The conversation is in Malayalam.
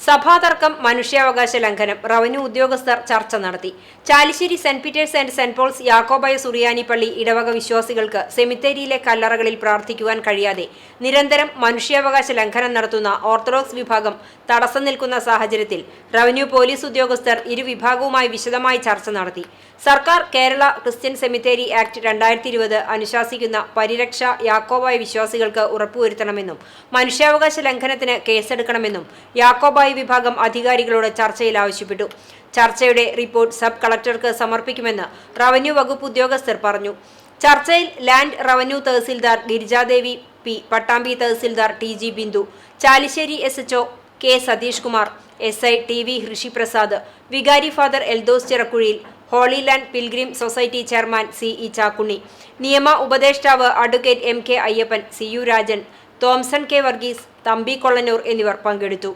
സഭാതർക്കം മനുഷ്യാവകാശ ലംഘനം റവന്യൂ ഉദ്യോഗസ്ഥർ ചർച്ച നടത്തി. Chalissery saint Peter's and saint Paul's Yakobaya Suriyani പള്ളി ഇടവക വിശ്വാസികൾക്ക് സെമിത്തേരിയിലെ കല്ലറകളിൽ പ്രാർത്ഥിക്കുവാൻ കഴിയാതെ നിരന്തരം മനുഷ്യാവകാശ ലംഘനം നടത്തുന്ന ഓർത്തഡോക്സ് വിഭാഗം തടസ്സം നിൽക്കുന്ന സാഹചര്യത്തിൽ റവന്യൂ പോലീസ് ഉദ്യോഗസ്ഥർ ഇരുവിഭാഗവുമായി വിശദമായി ചർച്ച നടത്തി. സർക്കാർ കേരള ക്രിസ്ത്യൻ സെമിത്തേരി ആക്ട് രണ്ടായിരത്തി ഇരുപത് അനുശാസിക്കുന്ന പരിരക്ഷ യാക്കോബായ വിശ്വാസികൾക്ക് ഉറപ്പുവരുത്തണമെന്നും മനുഷ്യാവകാശ ലംഘനത്തിന് കേസെടുക്കണമെന്നും യാക്കോബായ വിഭാഗം അധികാരികളോട് ചർച്ചയിൽ ആവശ്യപ്പെട്ടു. ചർച്ചയുടെ റിപ്പോർട്ട് സബ് കളക്ടർക്ക് സമർപ്പിക്കുമെന്ന് റവന്യൂ വകുപ്പ് ഉദ്യോഗസ്ഥർ പറഞ്ഞു. ചർച്ചയിൽ land revenue tahsildar Girijadevi P Pattambi tahsildar T G Bindu Chalissery S H O K Satheesh Kumar S I T V Rishiprasad വികാരി father Eldhose Chirakuzhiyil holy land pilgrim society chairman C E Chakkunni നിയമ ഉപദേഷ്ടാവ് advocate M K Ayyappan C U Rajan Thomson K Varghese Thampi Kollannur എന്നിവർ പങ്കെടുത്തു.